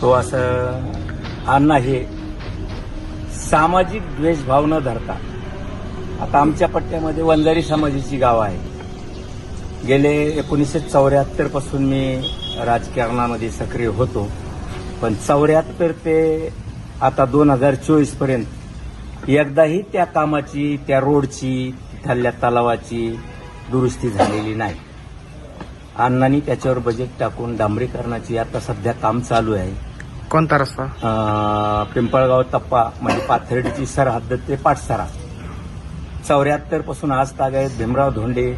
तो असं अण्णा हे सामाजिक द्वेषभाव न धरता. आता आमच्या पट्ट्यामध्ये वंजारी समाजाची गावं आहे गेले एकोणीसशे चौऱ्याहत्तरपासून मी राजकारणामध्ये सक्रिय होतो. पण चौऱ्याहत्तर ते आता दोन हजार चोवीसपर्यंत एकदाही त्या कामाची त्या रोडची तिथल्या तलावाची दुरुस्ती झालेली नाही. अण्णांनी त्याच्यावर बजेट टाकून डांबरीकरणाची आता सध्या काम चालू आहे. कोणता रस्ता? अं, पिंपळगाव टप्पा म्हणजे पाथर्डीची सरहद्द ते पाटसरा चौऱ्याहत्तरपासून आज तागायत भीमराव धोंडे.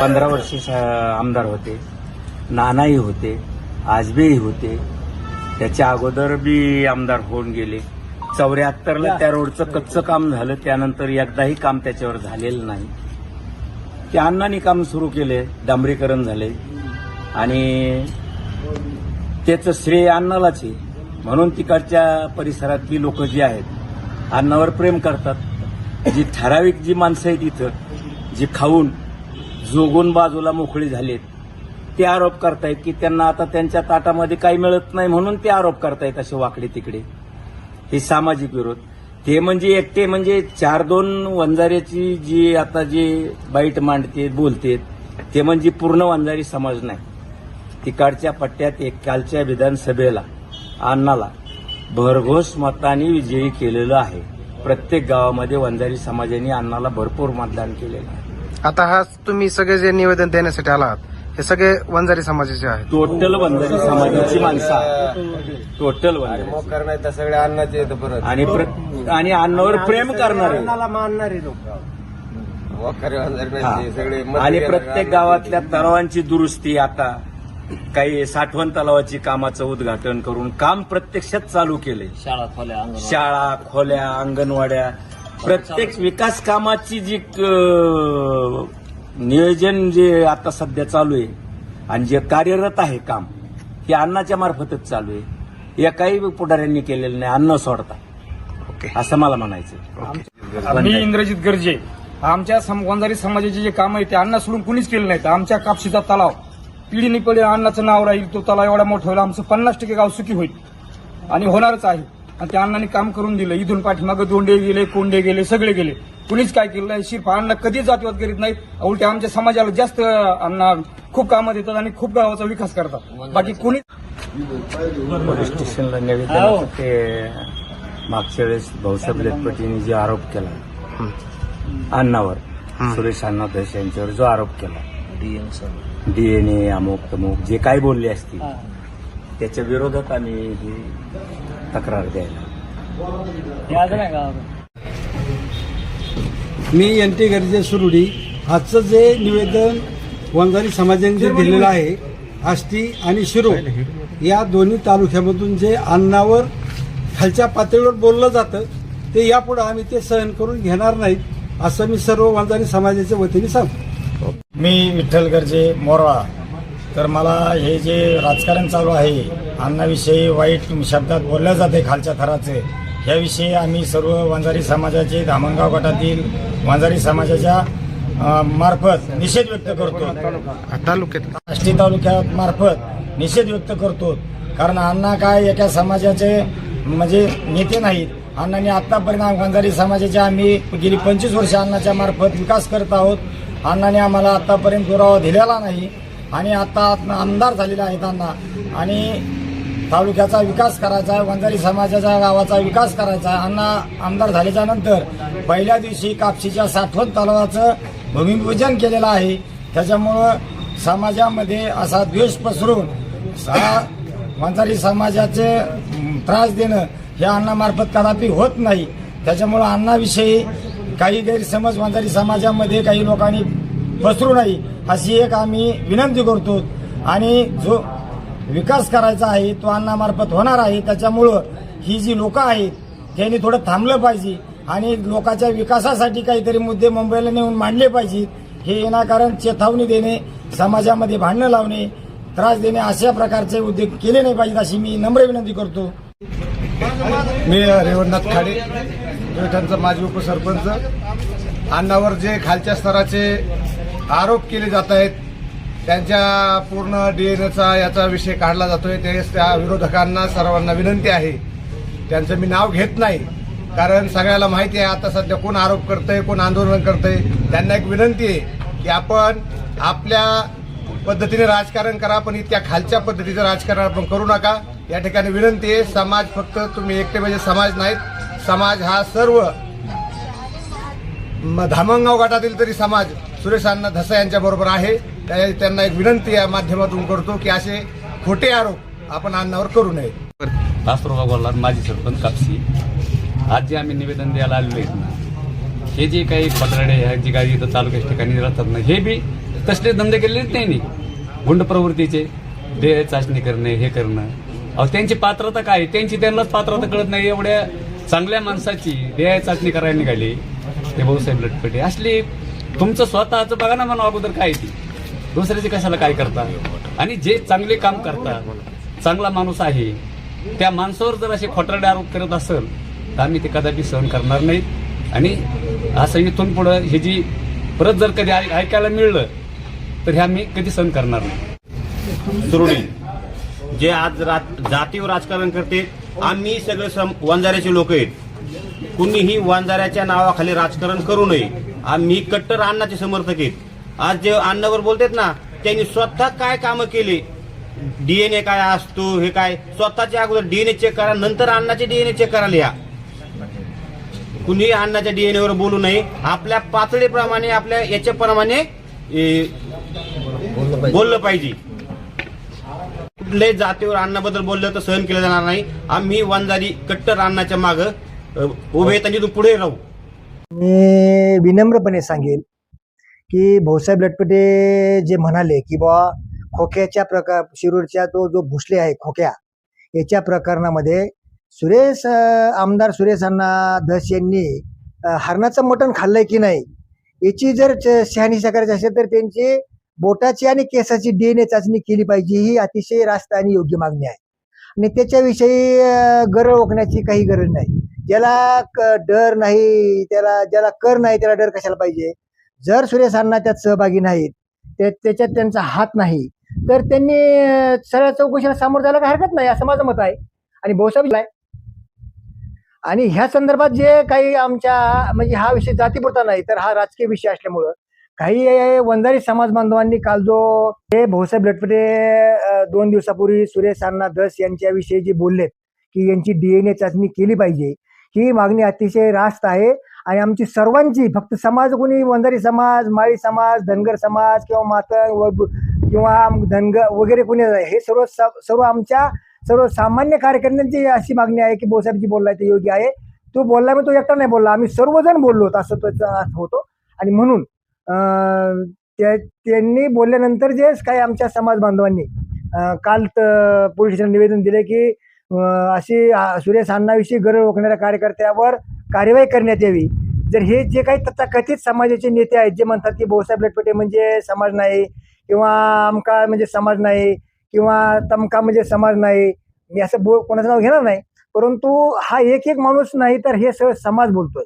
पंधरा वर्ष आमदार होते. नानाही होते. आजबेही होते. त्याच्या अगोदर बी आमदार होऊन गेले. चौऱ्याहत्तरला त्या रोडचं कच्चं काम झालं. त्यानंतर एकदाही काम त्याच्यावर झालेलं नाही. त्या अण्णांनी काम सुरू केले. डांबरीकरण झाले. आणि त्याचं श्रेय अन्नालाच आहे. म्हणून तिकडच्या परिसरातली लोक जी आहेत अन्नावर प्रेम करतात. जी ठराविक जी माणसं आहेत इथं जी खाऊन जोगून बाजूला मोकळी झालेत ते आरोप करतायत की त्यांना आता त्यांच्या ताटामध्ये काही मिळत नाही म्हणून ते आरोप करतायत असे वाकडे तिकडे. हे सामाजिक विरोध. ते म्हणजे एकटे म्हणजे चार दोन वंजाऱ्याची जी आता जी बाईट मांडते बोलते ते म्हणजे पूर्ण वंजारी समाज नाही. तिकडच्या पट्ट्यात एक कालच्या विधानसभेला अण्णाला भरघोस मताने विजयी केलेलं आहे. प्रत्येक गावामध्ये वंजारी समाजाने अण्णाला भरपूर मतदान केलेलं आहे. आता हा तुम्ही सगळे जे निवेदन देण्यासाठी आलात हे सगळे वंजारी समाजाचे आहेत. टोटल वंजारी समाजाची माणसं आहेत. टोटल वंजारी. तर सगळे अन्नाचे येतं परत. आणि प्र- आणि अण्णावर प्रेम करणारे. मानणारे लोक. हा. सगळे आणि प्रत्येक गावातल्या तलावांची दुरुस्ती आता काही साठवण तलावाची कामाचं उद्घाटन करून काम प्रत्यक्षात चालू केले. शाळा खोल्या शाळा खोल्या अंगणवाड्या. प्रत्येक विकास कामाची जी नियोजन जे आता सध्या चालू आहे आणि जे कार्यरत आहे काम हे अन्नाच्या मार्फतच चालू आहे. एकाही पुढाऱ्यांनी केलेलं नाही अन्न सोडता. ओके. असं मला म्हणायचं मी इंग्रजीत गरजे. आमच्या सम- वंजारी समाजाचे जे काम आहे ते अण्णा सोडून कुणीच केलं नाही. आमच्या कापशीचा तलाव. पिढीने पिढी अण्णाचं नाव राहील तो तलाव एवढा मोठा होईल आमचं पन्नास टक्के गाव सुखी होईल. आणि होणारच आहे. आणि त्या अण्णांनी काम करून दिलं. इथून पाठीमागं दोंडे गेले कोंडे गेले सगळे गेले. कुणीच काय केलं नाही. शिरपा अण्णा कधीच जातीवाद करीत नाहीत. उलटे आमच्या समाजाला जास्त अण्णा खूप कामं देतात आणि खूप गावाचा विकास करतात. बाकी कुणी पोलीस स्टेशनला निवेदन ते मागच्या वेळेस भाऊसाहेब लेखपतींनी जे आरोप केला हं. अण्णावर. सुरेश अण्णा धस यांच्यावर जो आरोप केला. DM sir. डीएनए अमुक तमुक जे काही बोलले असतील. त्याच्या विरोधात आम्ही ही तक्रार द्यायला याद नाही का मी एन टी गर्जे सुरुडी आजचं जे निवेदन वंजारी समाजाने जे दिलेलं आहे आष्टी आणि शिरूर या दोन्ही तालुक्यामधून जे अन्नावर खालच्या पातळीवर बोललं जातं ते यापुढे आम्ही ते सहन करून घेणार नाहीत असं मी सर्व वंजारी समाजाच्या वतीने सांगतो. मी विठ्ठल गर्जे मोरवा तर मला हे जे राजकारण चालू आहे अन्नाविषयी वाईट शब्दात बोलल्या जाते खालच्या थराचे. ह्याविषयी आम्ही सर्व वंजारी समाजाचे धामणगाव गटातील वंजारी समाजाच्या मार्फत निषेध व्यक्त करतो. तालुक्यात. आष्टी तालुक्यात मार्फत निषेध व्यक्त करतो. कारण अण्णा काय एका समाजाचे म्हणजे नेते नाहीत. अण्णांनी आतापर्यंत वंजारी समाजाचे आम्ही गेली पंचवीस वर्ष अण्णाच्या मार्फत विकास करत आहोत. अण्णाने आम्हाला आतापर्यंत दुरावा दिलेला नाही आणि आता आमदार झालेले आहेत अण्णा. आणि तालुक्याचा विकास करायचा आहे वंजारी समाजाच्या गावाचा विकास करायचा आहे. अण्णा आमदार झाल्याच्यानंतर पहिल्या दिवशी कापशीच्या साठवण तलावाचं भूमिपूजन केलेलं आहे. त्याच्यामुळं समाजामध्ये असा द्वेष पसरून हा वंजारी समाजाचे त्रास देणं हे अण्णामार्फत कदापि होत नाही. त्याच्यामुळं अण्णाविषयी काही गैरसमज वंजारी समाजामध्ये काही लोकांनी पसरू नाही अशी एक आम्ही विनंती करतो. आणि जो विकास करायचा आहे तो अण्णामार्फत होणार आहे. त्याच्यामुळं ही जी लोक आहेत त्यांनी थोडं थांबलं पाहिजे. आणि लोकांच्या विकासासाठी काहीतरी मुद्दे मुंबईला नेऊन मांडले पाहिजेत हे विनाकारण चेतावणी देणे समाजामध्ये भांडणं लावणे त्रास देणे अशा प्रकारचे उद्योग केले नाही पाहिजेत अशी मी नम्र विनंती करतो. मी रेवणनाथ खाडे पैठणचा माजी उपसरपंच. अण्णावर जे खालच्या स्तराचे आरोप केले जात आहेत त्यांच्या पूर्ण डीएनएचा याचा विषय काढला जातोय. ते त्या विरोधकांना सर्वांना विनंती आहे. त्यांचं मी नाव घेत नाही कारण सगळ्याला माहिती आहे आता सध्या कोण आरोप करतंय कोण आंदोलन करतंय. त्यांना एक विनंती आहे की आपण आपल्या पद्धतीने राजकारण करा पण इतक्या खालच्या पद्धतीचं राजकारण आपण करू नका. या ठिकाणी विनंती आहे समाज फक्त तुम्ही एकटे म्हणजे समाज नाहीत. समाज हा सर्व म- धामणगाव गटातील तरी समाज सुरेश अण्णा धसा यांच्या बरोबर आहे. त्यांना एक विनंती या माध्यमातून करतो की असे खोटे आरोप आपण अण्णावर करू नये. दासरोबा गोल्हार माजी सरपंच कापसी. आज जे आम्ही निवेदन द्यायला आलेलो आहेत ना. हे जे काही पत्राडे आहेत जे काही इथं तालुक्याच्या ठिकाणी राहतात ना हे बी तसले धंदे केलेलेच नाही गुंड प्रवृत्तीचे देह चाचणी करणे हे करणं. अहो त्यांची पात्रता काय? आहे? त्यांची त्यांनाच पात्रता कळत नाही. एवढ्या चांगल्या माणसाची देह चाचणी करायला निघाली. ते भाऊसाहेब लटपटे. असली तुमचं स्वतःचं बघा ना म्हणा अगोदर काय ती. दुसऱ्याचे कशाला काय करता? आणि जे चांगले काम करतात चांगला माणूस आहे त्या माणसावर जर असे खोटारडे आरोप करत असेल तर आम्ही ते कदापि सहन करणार नाहीत आणि असं इथून पुढं हे जी परत जर कधी ऐकायला मिळलं तर हे आम्ही कधी सहन करणार नाही. जे आज जातीवर राजकारण करते आम्ही सगळे सम वंजाऱ्याचे लोक आहेत. कुणीही वंजाऱ्याच्या नावाखाली राजकारण करू नये. आम्ही कट्टर अण्णाचे समर्थक आहेत. आज जे अण्णावर बोलतात ना त्यांनी स्वतः काय कामं केले? डीएनए काय असतो हे काय? स्वतःच्या अगोदर डीएनए चेक करा नंतर अण्णाचे डीएनए चेक करा लिहा. कुणीही अण्णाच्या डीएनए वर बोलू नये. आपल्या पातळीप्रमाणे आपल्या याच्याप्रमाणे बोललं पाहिजे. कुठल्याही जातीवर अन्नाबद्दल बोललं तर सहन केलं जाणार नाही. आम्ही वंजारी कट्टर अन्नाच्या माग उभे आहेत पुढे राहू. मी विनम्रपणे सांगेल की भाऊसाहेब लटपटे जे म्हणाले की बा खोक्याच्या प्रकार शिरूरच्या तो जो भुसले आहे खोक्या याच्या प्रकरणामध्ये सुरेश आमदार सुरेश अण्णा धस यांनी हरणाचं मटण खाल्लंय की नाही याची जर च- शहानिशा करायची असेल तर त्यांची बोटाची आणि केसाची डीएनए चाचणी केली पाहिजे ही अतिशय रास्त आणि योग्य मागणी आहे. आणि त्याच्याविषयी गरळ ओकण्याची काही गरज नाही. ज्याला डर नाही त्याला ज्याला कर नाही त्याला डर कशाला पाहिजे? जर सुरेश त्यात सहभागी नाहीत ते त्याच्यात त्यांचा हात नाही तर त्यांनी सगळ्या सरळ चौकशीला सामोरं जायला काही हरकत नाही असं माझं मत आहे. आणि भाऊसाहेब आहे. आणि ह्या संदर्भात जे काही आमच्या म्हणजे हा विषय जातीपुरता नाही तर हा राजकीय विषय असल्यामुळं काही वंजारी समाज बांधवांनी काल जो हे भाऊसाहेब लटपटे दोन दिवसापूर्वी सुरेश अण्णा दस यांच्याविषयी जे बोललेत की यांची डीएनए चाचणी केली पाहिजे ही मागणी अतिशय रास्त आहे. आणि आमची सर्वांची फक्त समाज कोणी वंजारी समाज माळी समाज धनगर समाज किंवा मातंग व- किंवा धनगर वगैरे कोणी हे सर्व स- सर्व आमच्या सर्व सामान्य कार्यकर्त्यांची अशी मागणी आहे की भाऊसाहेबजी बोललाय ते योग्य आहे. तो बोलला मी तो एकटा नाही बोलला आम्ही सर्वजण बोललो असं त्याचा होतो. आणि म्हणून त्या- त्यांनी बोलल्यानंतर जे काही आमच्या समाज बांधवांनी काल तर पोलीस स्टेशन निवेदन दिले की अशी सुरेश अण्णाविषयी गरज ओळखणाऱ्या कार्यकर्त्यावर कार्यवाही करण्यात यावी. जर हे जे काही तथाकथित समाजाचे नेते आहेत जे म्हणतात की भाऊसाहेब लटपटे म्हणजे समाज नाही किंवा आमका म्हणजे समाज नाही किंवा तमका म्हणजे समाज नाही मी असं बो कोणाचं नाव घेणार नाही परंतु हा एक एक माणूस नाही तर हे सगळं समाज बोलतोय.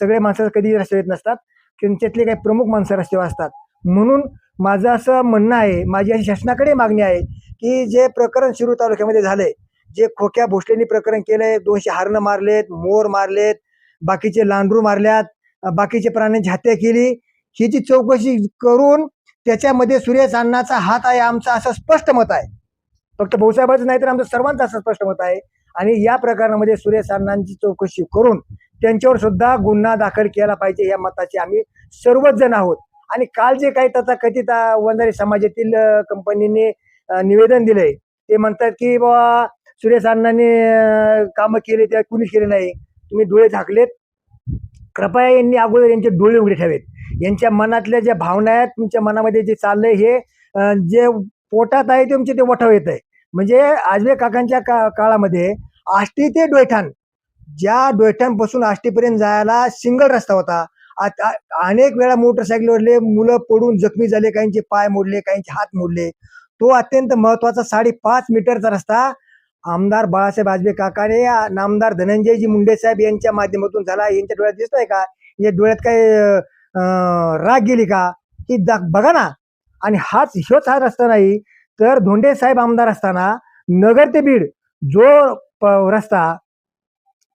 सगळे माणसं कधी रस्त्यावर येत नसतात. त्यांच्यातले काही प्रमुख माणसं रस्त्यावर असतात. म्हणून माझं असं म्हणणं आहे माझी अशी शासनाकडे मागणी आहे की जे प्रकरण शिरूर तालुक्यामध्ये झालंय जे खोक्या भोसलेनी प्रकरण केलंय दोनशे हरणं मारलेत मोर मारलेत बाकीचे लांडरू मारल्यात बाकीचे प्राण्यांची हत्या केली ही जी चौकशी करून त्याच्यामध्ये सुरेश अण्णाचा हात आहे आमचा असं स्पष्ट मत आहे. फक्त भाऊसाहेबाचं नाही तर आमचं सर्वांचं असं स्पष्ट मत आहे. आणि या प्रकरणामध्ये सुरेश अण्णांची चौकशी करून त्यांच्यावर सुद्धा गुन्हा दाखल केला पाहिजे या मताचे आम्ही सर्वच जण आहोत. आणि काल जे काही तथाकथित कथित वंजारी समाजातील कंपनीने निवेदन दिलंय ते म्हणतात की बाबा सुरेश अण्णांनी कामं केली त्या कुणीच केले नाही. तुम्ही डोळे झाकलेत. कृपया यांनी अगोदर यांचे डोळे उघडे ठेवेत. यांच्या मनातल्या ज्या भावना आहेत तुमच्या मनामध्ये जे चाललंय हे जे पोटात आहे ते तुमचे ते वठव येत आहे म्हणजे आजवे काकांच्या का काळामध्ये आष्टी ते डोयठाण ज्या डोयठाणपासून आष्टीपर्यंत जायला सिंगल रस्ता होता. आता अनेक वेळा मोटरसायकलवरले मुलं पडून जखमी झाले काहींचे पाय मोडले काहींचे हात मोडले. तो अत्यंत महत्त्वाचा साडेपाच मीटरचा रस्ता आमदार बाळासाहेब आजबे काकाने नामदार धनंजयजी मुंडे साहेब यांच्या माध्यमातून झाला. यांच्या डोळ्यात दिसतोय का? या डोळ्यात काय राग गेली का? की बघा ना. आणि हाच ह्योच हा रस्ता नाही. तर धोंडे साहेब आमदार असताना नगर ते बीड जो प- रस्ता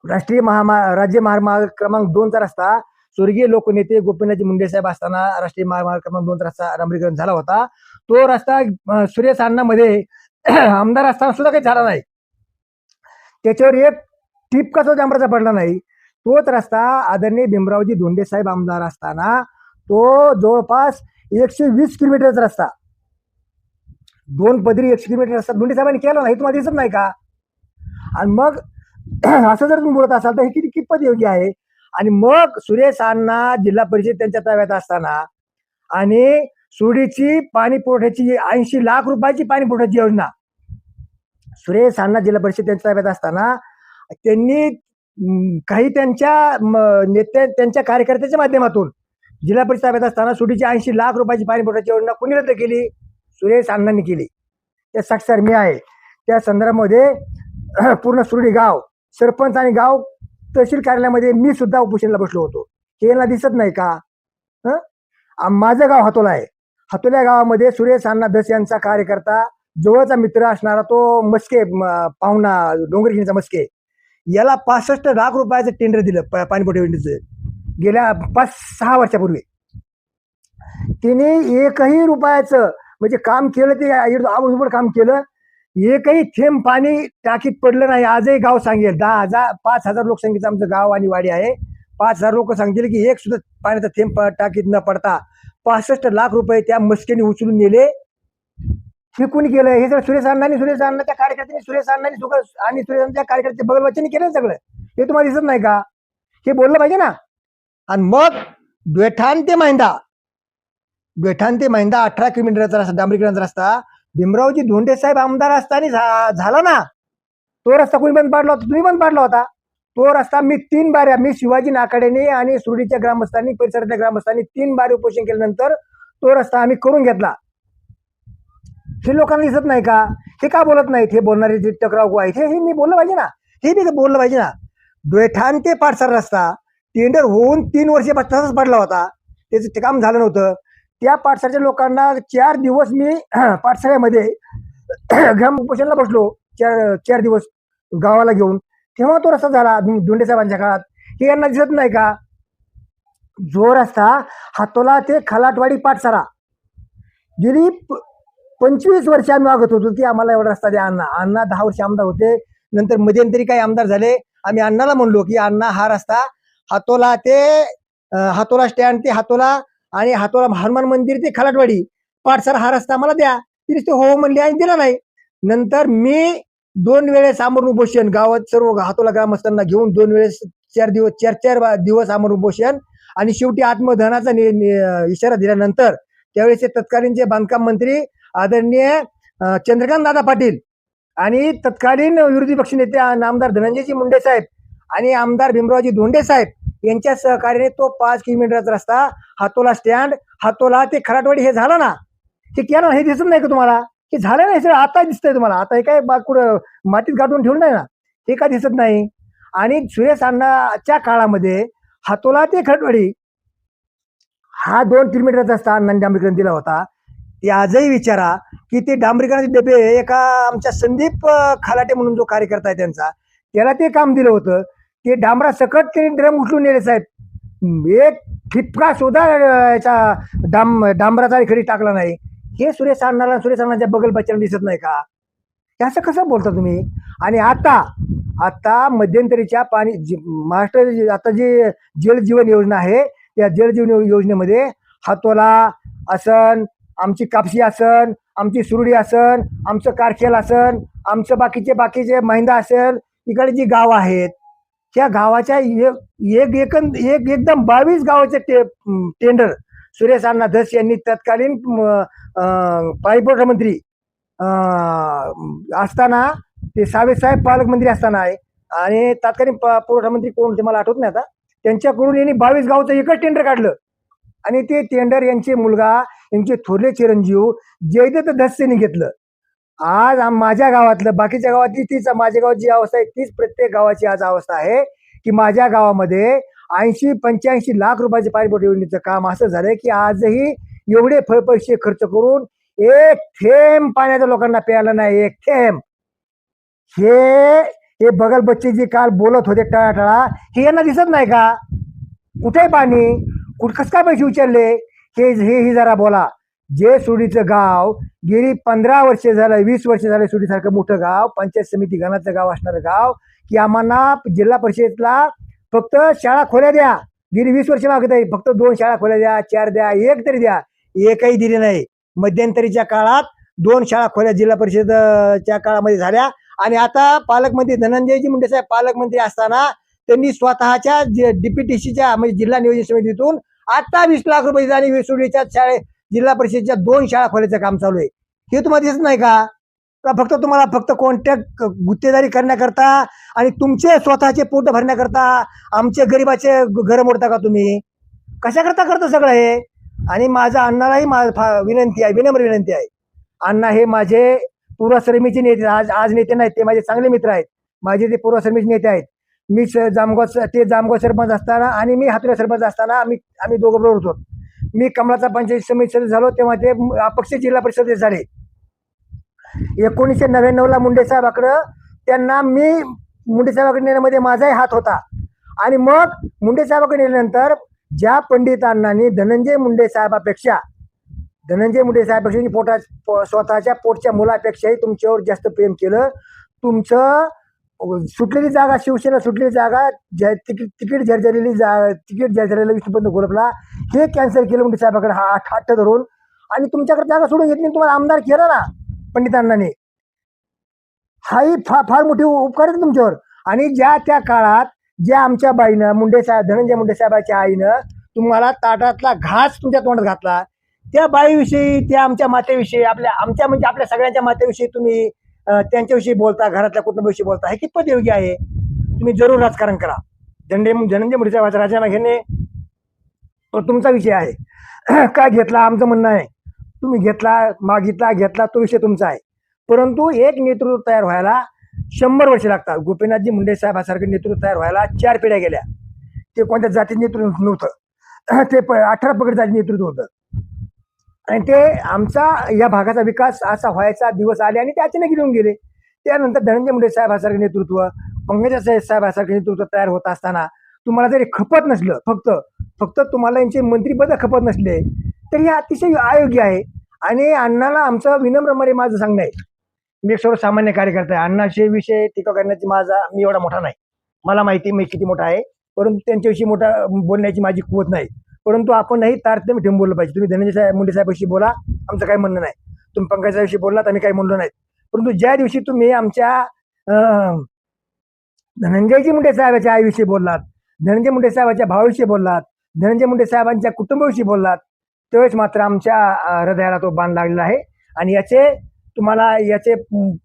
राष्ट्रीय महामा राज्य महामार्ग क्रमांक दोनचा रस्ता स्वर्गीय लोकनेते गोपीनाथजी मुंडे साहेब असताना राष्ट्रीय महामार्ग क्रमांक दोन रस्ता डांबरीकरण झाला होता. तो रस्ता सूर्य सुरेश अण्णामध्ये आमदार असताना सुद्धा काही झाला नाही. त्याच्यावर एक टिपका तो डांबराचा पडला नाही. तोच रस्ता आदरणीय भीमरावजी धोंडे साहेब आमदार असताना तो जवळपास एकशे वीस किलोमीटरचा रस्ता. दोन पदरी एकशे किलोमीटर रस्ता. धोंडे साहेबांनी केला नाही तुम्हाला दिसत नाही का? आणि मग असं जर तुम्ही बोलत असाल तर हे किती कितपत योग्य आहे? आणि मग सुरेश अण्णा जिल्हा परिषद त्यांच्या ताब्यात असताना आणि सुडीची पाणी पुरवठ्याची ऐंशी लाख रुपयाची पाणी पुरवठ्याची योजना. सुरेश अण्णा जिल्हा परिषद त्यांच्या ताब्यात असताना त्यांनी काही त्यांच्या म, नेत्या त्यांच्या कार्यकर्त्याच्या माध्यमातून जिल्हा परिषद ताब्यात असताना सुडीची ऐंशी लाख रुपयाची पाणी पुरवठ्याची योजना कोणी रद्द केली? सुरेश अण्णांनी केली. त्या साक्षर मी आहे. त्या संदर्भामध्ये पूर्ण सुरडी गाव सरपंच आणि गाव तहसील कार्यालयामध्ये मी सुद्धा उपोषणाला बसलो होतो. हे यांना दिसत नाही का? हं? माझं गाव हातोला आहे. हातोल्या गावामध्ये सुरेश अण्णा धस यांचा कार्यकर्ता जवळचा मित्र असणारा तो मस्के पाहुणा डोंगरखिणीचा मस्के याला पासष्ट लाख रुपयाचं टेंडर दिलं प- पाणीपुरवठा योजनेचं. गेल्या पाच सहा वर्षापूर्वी. तिने एकही रुपयाचं म्हणजे काम केलं ते आवडून काम केलं एकही थेंब पाणी टाकीत पडलं नाही. आजही गाव सांगेल. दहा हजार पाच हजार लोकसंख्येचं आमचं गाव आणि वाडी आहे. पाच हजार लोक सांगतील की एक सुद्धा पाण्याचा थेंब टाकीत न पडता पासष्ट लाख रुपये त्या मस्केने उचलून नेले. हे गेलं. हे जर सुरेश अण्णांनी सुरेश अण्णाच्या कार्यकर्त्यांनी सुरेश अण्णांनी सुख- आणि सुरेश अण्णाच्या कार्यकर्ते बगलवच्चनी केलं सगळं? हे तुम्हाला दिसत नाही का? हे बोललं पाहिजे ना. आणि मग द्वेठान ते महिंदा द्वेठान ते महिंदा अठरा किलोमीटरचा रस्ता डांबरीकरांचा रस्ता. भीमरावजी धोंडे साहेब आमदार असताना झा- झाला ना. तो रस्ता कोणी बंद पाडला होता? तुम्ही बंद पाडला होता. तो रस्ता मी तीन बाऱ्या मी शिवाजी नाकाडेने आणि सुरडीच्या ग्रामस्थांनी परिसरातल्या ग्रामस्थांनी तीन बारे उपोषण केल्यानंतर तो रस्ता आम्ही करून घेतला. हे लोकांना दिसत नाही का? हे का बोलत नाहीत? हे बोलणारे जे टकराव आहेत हे मी बोललं पाहिजे ना. हे मी बोललं पाहिजे ना. द्वेठान ते पाठसार रस्ता टेंडर होऊन तीन वर्षे तसाच पडला होता. त्याचं ते काम झालं नव्हतं. त्या पाठशाळेच्या लोकांना चार दिवस मी पाठशाळेमध्ये ग्राम उपोषणाला बसलो. चार चार दिवस गावाला घेऊन. तेव्हा तो रस्ता झाला धोंडे साहेबांच्या काळात. हे यांना दिसत नाही का? जो रस्ता हातोला ते खलाटवाडी पाठसारा गेली प- पंचवीस वर्ष आम्ही मागत होतो की आम्हाला एवढा रस्ता द्या अण्णा. अण्णा दहा वर्ष आमदार होते. नंतर मध्यंतरी काही आमदार झाले. आम्ही अण्णाला म्हणलो की अण्णा हा रस्ता हातोला ते हातोला स्टँड ते हातोला आणि हातोला हनुमान मंदिर ते खलाटवाडी. पाठसार हा रस्ता मला द्या. तिने ते हो, हो म्हणले आणि दिला नाही. नंतर मी दोन वेळेस आमरण उपोषण गावात सर्व हातोला ग्रामस्थांना घेऊन दोन वेळेस चार दिवस चार चार दिवस आमरण उपोषण आणि शेवटी आत्मधनाचा नि- इशारा दिल्यानंतर त्यावेळेस तत्कालीनचे बांधकाम मंत्री आदरणीय चंद्रकांत दादा पाटील आणि तत्कालीन विरोधी पक्षनेते आमदार धनंजयजी मुंडे साहेब आणि आमदार भीमरावजी धोंडे साहेब यांच्या सहकार्याने तो पाच किलोमीटरचा रस्ता हातोला स्टँड हातोला ते खराटवाडी हे झाला ना? ते केलं हे दिसत नाही का तुम्हाला? हे झालं नाही सर आता दिसतंय तुम्हाला. आता हे काय कुठं मातीत गाठून ठेवलं नाही ना? हे का दिसत नाही. आणि सुरेश अण्णाच्या काळामध्ये हातोला ते खरटवाडी हा दोन किलोमीटरचा रस्ता अण्णांनी डांबरीकरण दिला होता. ते आजही विचारा की ते डांबरीकरणाचे डबे एका आमच्या संदीप खालाटे म्हणून जो कार्यकर्ता आहे त्यांचा त्याला ते काम दिलं होतं. ते डांबरा सकट तरी ड्रम उचलून नेले साहेब. एक ठिपका सुद्धा याचा डांब डांबराचा खडी टाकला नाही. हे सुरेश अण्णाला सुरेश अण्णाच्या बगल बच्चांना दिसत नाही का? असं कसं बोलता तुम्ही? आणि आता आता मध्यंतरीच्या पाणी जी- महाराष्ट्र जी- आता जी जल जीवन योजना आहे त्या जल जीवन योजनेमध्ये हातोला आसन आमची कापशी आसन आमची सुरडी आसन आमचं कारखेल आसन आमचं बाकीचे बाकीचे महिंदा असेल इकडे जी गावं आहेत त्या गावाच्या एक एक एकंद एक एकदम बावीस गावाचे टे टेंडर सुरेश अण्णा धस यांनी तत्कालीन पाणीपुरवठा मंत्री असताना ते सावेसाहेब पालकमंत्री असताना आहे. आणि तत्कालीन पुरवठा मंत्री कोण ते मला आठवत नाही आता. त्यांच्याकडून यांनी बावीस गावचं एकच टेंडर काढलं. आणि ते टेंडर यांचे मुलगा यांचे थोरले चिरंजीव जयदत्त धस्सेने घेतलं. आज आम- माझ्या गावातलं बाकीच्या गावातली तीच माझ्या गावात जी अवस्था आहे तीच प्रत्येक गावाची आज अवस्था आहे की माझ्या गावामध्ये ऐंशी पंच्याऐंशी लाख रुपयाचे पाणीपुरवठा योजनेचं काम असं झालंय की आजही एवढे फ- पैसे खर्च करून एक थेंब पाण्याच्या लोकांना प्यायला नाही एक थेंब. हे हे बगल बच्चे जी काल बोलत होते टळाटळा हे यांना दिसत नाही का? कुठे पाणी? कुठ कस काय पैसे उचलले? हे हे ही जरा बोला. जे सुडीचं गाव गेली पंधरा वर्ष झालं वीस वर्ष झालं सुडीसारखं मोठं गाव पंचायत समिती गणाचं गाव असणारं गाव की आम्हाला जिल्हा परिषदेला फक्त शाळा खोल्या द्या. गेली वीस वर्ष मागत आहे फक्त दोन शाळा खोल्या द्या चार द्या एक तरी द्या. एकही दिली नाही. मध्यंतरीच्या काळात दोन शाळा खोल्या जिल्हा परिषदच्या काळामध्ये झाल्या. आणि आता पालकमंत्री धनंजयजी मुंडे साहेब पालकमंत्री असताना त्यांनी स्वतःच्या डीपीटीसीच्या म्हणजे जिल्हा नियोजन समितीतून आता वीस लाख रुपये आणि सुडीच्या शाळे जिल्हा परिषदेच्या दोन शाळा खोल्याचं काम चालू आहे. हे तुम्हाला दिसत नाही का? का फक्त तुम्हाला फक्त कोणत्या गुत्तेदारी करण्याकरता आणि तुमचे स्वतःचे पोट भरण्याकरता आमचे गरिबाचे घर घरं मोडता का तुम्ही? कशाकरता करता सगळं हे? आणि माझा अण्णालाही मा विनंती आहे विनम्र विनंती आहे. अण्णा हे माझे पूर्वश्रमीचे नेते आज आज नेते नाहीत ते माझे चांगले मित्र आहेत. माझे ते पूर्वश्रमीचे नेते आहेत. मी जामगाव ते जामगाव सरपंच असताना आणि मी हातुरा सरपंच असताना आम्ही आम्ही दोघं बरोबर होतो. मी कमलाचा पंचायत समिती सदस्य झालो तेव्हा ते अपक्ष जिल्हा परिषद झाले. एकोणीसशे नव्याण्णवला मुंडे साहेबाकडं त्यांना मी मुंडे साहेबाकडे नेण्यामध्ये माझाही हात होता. आणि मग मुंडे साहेबाकडे नेल्यानंतर ज्या पंडितांनी धनंजय मुंडे साहेबापेक्षा धनंजय मुंडे साहेबापेक्षा पोटा स्वतःच्या पोटच्या मुलापेक्षाही तुमच्यावर जास्त प्रेम केलं. तुमचं सुटलेली जागा शिवसेना सुटलेली जागा ज्या तिकीट तिकीट झरझरलेली जा तिकीट झरझरलेला विष्णुपंत गोलपला हे कॅन्सल केलं मुंडे साहेबाकडे हा आठ हट्ट धरून. आणि तुमच्याकडे जागा सोडून घेतली तुम्हाला आमदार केलं ना पंडितांनाने. हाही फार फार मोठी उपकार आहे तुमच्यावर. आणि ज्या त्या काळात ज्या आमच्या बाईनं मुंडे साहेब धनंजय मुंडे साहेबाच्या आईनं तुम्हाला ताटातला घास तुमच्या तोंडात घातला. त्या बाईविषयी त्या आमच्या मातेविषयी आपल्या आमच्या म्हणजे आपल्या सगळ्यांच्या मातेविषयी तुम्ही त्यांच्याविषयी बोलता घरातल्या कुटुंबाविषयी बोलता हे कितपत योग्य आहे? तुम्ही जरूर राजकारण करा. धनंजय धनंजय मुंडे साहेबाचा राजीनामा घेणे तो तुमचा विषय आहे. काय घेतला? आमचं म्हणणं आहे. तुम्ही घेतला मागितला घेतला तो विषय तुमचा आहे. परंतु एक नेतृत्व तयार व्हायला शंभर वर्ष लागतात. गोपीनाथजी मुंडे साहेबांसारखं नेतृत्व तयार व्हायला चार पिढ्या गेल्या. ते कोणत्या जातीचं नेतृत्व नव्हतं? ते प अठरा पगड जाती नेतृत्व होतं. आणि ते आमचा या भागाचा विकास असा व्हायचा दिवस आले आणि ते अचानक येऊन गेले. त्यानंतर धनंजय मुंडे साहेबासारखे नेतृत्व पंकजा साहेब नेतृत्व तयार होत असताना तुम्हाला जरी खपत नसलं फक्त फक्त तुम्हाला यांचे मंत्रीपद खपत नसले तर हे अतिशय अयोग्य आहे. आणि अण्णाला आमचं विनम्रपणे माझं सांगणं आहे. मी एक सर्वसामान्य कार्यकर्ता आहे. अण्णाचे विषय टीका करण्याची माझा मी एवढा मोठा नाही. मला माहिती मी किती मोठा आहे परंतु त्यांच्याविषयी मोठा बोलण्याची माझी कुवत नाही. परंतु आपणही तारतम्य ठेवून बोललं पाहिजे. तुम्ही धनंजय साहेब मुंडे साहेबाशी बोला आमचं काही म्हणणं नाही. तुम्ही पंकज साहेबांशी बोललात आम्ही काही म्हणलो नाही परंतु ज्या दिवशी तुम्ही आमच्या धनंजयजी मुंडे साहेबाच्या आईविषयी बोललात धनंजय मुंडे साहेबाच्या भावाविषयी बोललात धनंजय मुंडे साहेबांच्या कुटुंबाविषयी बोललात त्यावेळेस मात्र आमच्या हृदयाला तो बाण लागलेला आहे. आणि याचे तुम्हाला याचे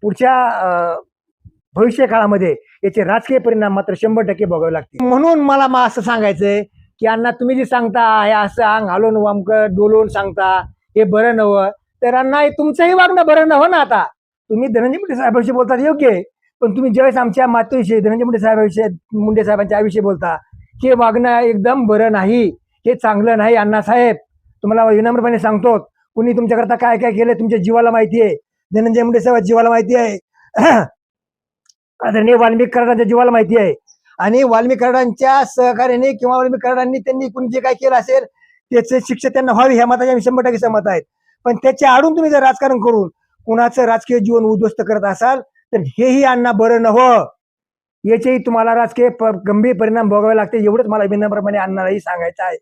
पुढच्या भविष्य काळामध्ये याचे राजकीय परिणाम मात्र शंभर टक्के बघावे लागतील. म्हणून मला मा असं सांगायचंय की अण्णा तुम्ही जे सांगता हे असं अंग हलून वामकं डोलून सांगता हे बरं नवं तर अण्णा हे तुमचंही वागणं बरं नवं ना आता. तुम्ही धनंजय मुंडे साहेबांशी बोलतात योग्य आहे. पण तुम्ही ज्यावेळेस आमच्या मातेविषयी धनंजय मुंडे साहेबांविषयी मुंडे साहेबांच्या आईविषयी बोलता हे वागणं एकदम बरं नाही. हे चांगलं नाही अण्णासाहेब तुम्हाला विनम्रपणे सांगतो कुणी तुमच्याकरता काय काय केलं तुमच्या जीवाला माहिती आहे. धनंजय मुंडे साहेब जीवाला माहिती आहे. आदरणीय वाल्मिक कराडांच्या जीवाला माहिती आहे. आणि वाल्मिक कराडांच्या सहकार्याने किंवा वाल्मिक कराडांनी त्यांनी कुणी जे काय केलं असेल त्याचे शिक्षा त्यांना व्हावी ह्या मताच्या शंभर टक्के सहमत आहेत. पण त्याच्या आडून तुम्ही जर राजकारण करून कुणाचं राजकीय जीवन उद्ध्वस्त करत असाल तर हेही अण्णा बरं नव्हं. याचेही तुम्हाला राजकीय गंभीर परिणाम भोगावे लागते एवढंच मला विनम्रपणे अण्णालाही सांगायचं आहे.